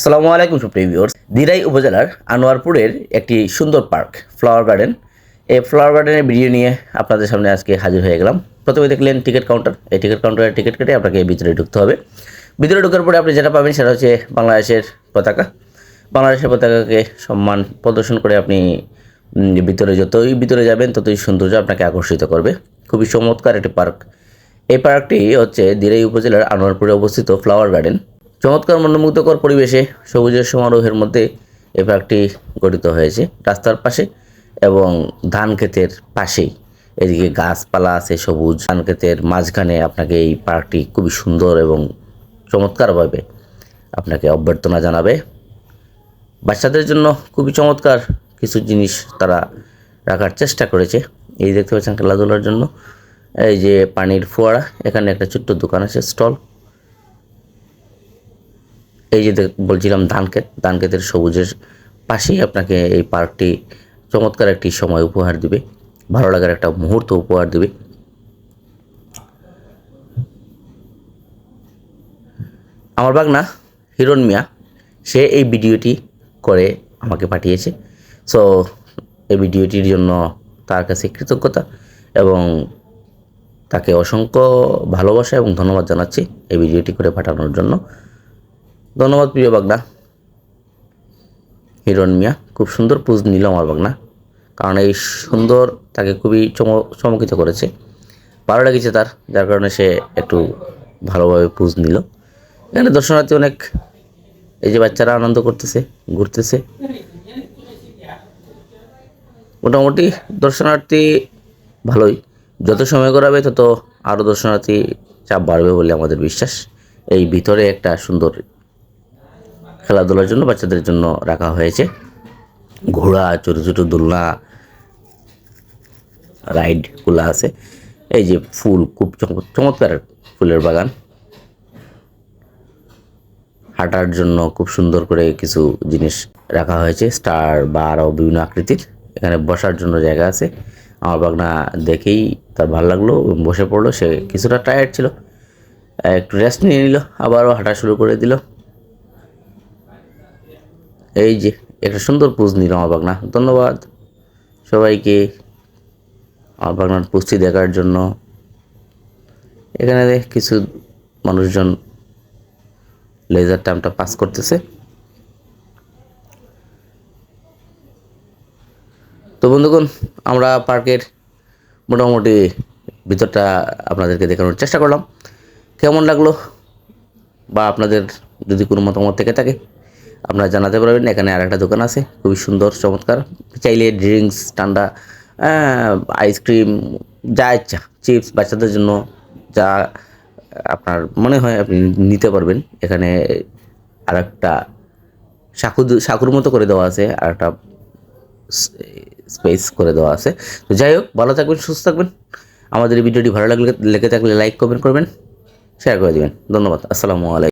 আসসালামু আলাইকুম সুপ্রিয় ভিউয়ার্স। দিরাই উপজেলার আনোয়ারপুরের একটি সুন্দর পার্ক, ফ্লাওয়ার গার্ডেন। এই ফ্লাওয়ার গার্ডেনের ভিডিও নিয়ে আপনাদের সামনে আজকে হাজির হয়ে গেলাম। প্রথমে দেখলেন টিকিট কাউন্টার। এই টিকিট কাউন্টারের টিকিট কেটে আপনাকে ভিতরে ঢুকতে হবে। ভিতরে ঢোকার পরে আপনি যেটা পাবেন সেটা হচ্ছে বাংলাদেশের পতাকা। বাংলাদেশের পতাকাকে সম্মান প্রদর্শন করে আপনি ভিতরে যতই ভিতরে যাবেন, ততই সৌন্দর্য আপনাকে আকর্ষিত করবে। খুবই চমৎকার একটি পার্ক। এই পার্কটি হচ্ছে দিরাই উপজেলার আনোয়ারপুরে অবস্থিত ফ্লাওয়ার গার্ডেন। চমৎকার মনোমুগ্ধকর পরিবেশে সবুজের সমারোহের মধ্যে এই পার্কটি গঠিত হয়েছে। রাস্তার পাশে এবং ধান ক্ষেতের পাশেই এদিকে গাছপালা আছে সবুজ। ধান ক্ষেতের মাঝখানে আপনাকে এই পার্কটি খুবই সুন্দর এবং চমৎকারভাবে আপনাকে অভ্যর্থনা জানাবে। বাচ্চাদের জন্য খুবই চমৎকার কিছু জিনিস তারা রাখার চেষ্টা করেছে। এই দেখতে পাচ্ছেন খেলাধুলার জন্য। এই যে পানির ফোয়ারা, এখানে একটা ছোট্ট দোকান আছে, স্টল। এই যে বলছিলাম ধান ক্ষেত ধান ক্ষেতের সবুজের পাশেই আপনাকে এই পার্কটি চমৎকার একটি সময় উপহার দিবে। ভালো লাগার একটা মুহূর্ত উপহার দিবে। আমার বাগনা, হিরণ মিয়া, সে এই ভিডিওটি করে আমাকে পাঠিয়েছে। সো এই ভিডিওটির জন্য তার কাছে কৃতজ্ঞতা এবং তাকে অসংখ্য ভালোবাসা এবং ধন্যবাদ জানাচ্ছি এই ভিডিওটি করে পাঠানোর জন্য। ধন্যবাদ প্রিয় বাগনা হিরণ মিয়া, খুব সুন্দর পুজ নিল আমার বাগনা কারণ এই সুন্দর তাকে খুবই চম চমকিত করেছে। ভালো লেগেছে তার, যার কারণে সে একটু ভালোভাবে পুজ নিল। এখানে দর্শনার্থী অনেক, এই যে বাচ্চারা আনন্দ করতেছে, ঘুরতেছে। মোটামুটি দর্শনার্থী ভালোই। যত সময় করাবে তত আরও দর্শনার্থী চাপ বাড়বে বলে আমাদের বিশ্বাস। এই ভিতরে একটা সুন্দর খেলাধুলার জন্য বাচ্চাদের জন্য রাখা হয়েছে। ঘোড়া, ছোটো ছোটো দোলনা রাইডগুলো আছে। এই যে ফুল, খুব চম- চমৎকার ফুলের বাগান। হাঁটার জন্য খুব সুন্দর করে কিছু জিনিস রাখা হয়েছে। স্টার বা আরও বিভিন্ন আকৃতির। এখানে বসার জন্য জায়গা আছে। আমার বাগনা দেখেই তার ভালো লাগল বসে পড়ল। সে কিছুটা টায়ার্ড ছিল। একটু রেস্ট নিয়ে নিল, আবারও হাঁটা শুরু করে দিল। এই যে, একটা সুন্দর পুজ নিল আমার বাগনা ধন্যবাদ সবাইকে আমার বাগনার পুষ্টি দেখার জন্য। এখানে কিছু মানুষজন লেজার টাইমটা পাস করতেছে। তো বন্ধুগণ, আমরা পার্কের মোটামুটি ভিতরটা আপনাদেরকে দেখানোর চেষ্টা করলাম। কেমন লাগল? বা আপনাদের যদি কোনো মতামত থেকে থাকে আপনারা জানাতে পারবেন, এখানে আর একটা দোকান আছে, খুবই সুন্দর, চমৎকার। চাইলে ড্রিঙ্কস, ঠান্ডা আইসক্রিম, যা ইচ্ছা, চিপস, বাচ্চাদের জন্য যা আপনার মনে হয় আপনি নিতে পারবেন। এখানে আর একটা সাঁকু সাঁকুর মতো করে দেওয়া আছে আর একটা স্পেস করে দেওয়া আছে। তো যাই হোক, ভালো থাকবেন, সুস্থ থাকবেন। আমাদের এই ভিডিওটি ভালো লাগলে, লেগে থাকলে লাইক কমেন্ট করবেন শেয়ার করে দেবেন। ধন্যবাদ, আসসালামু আলাইকুম।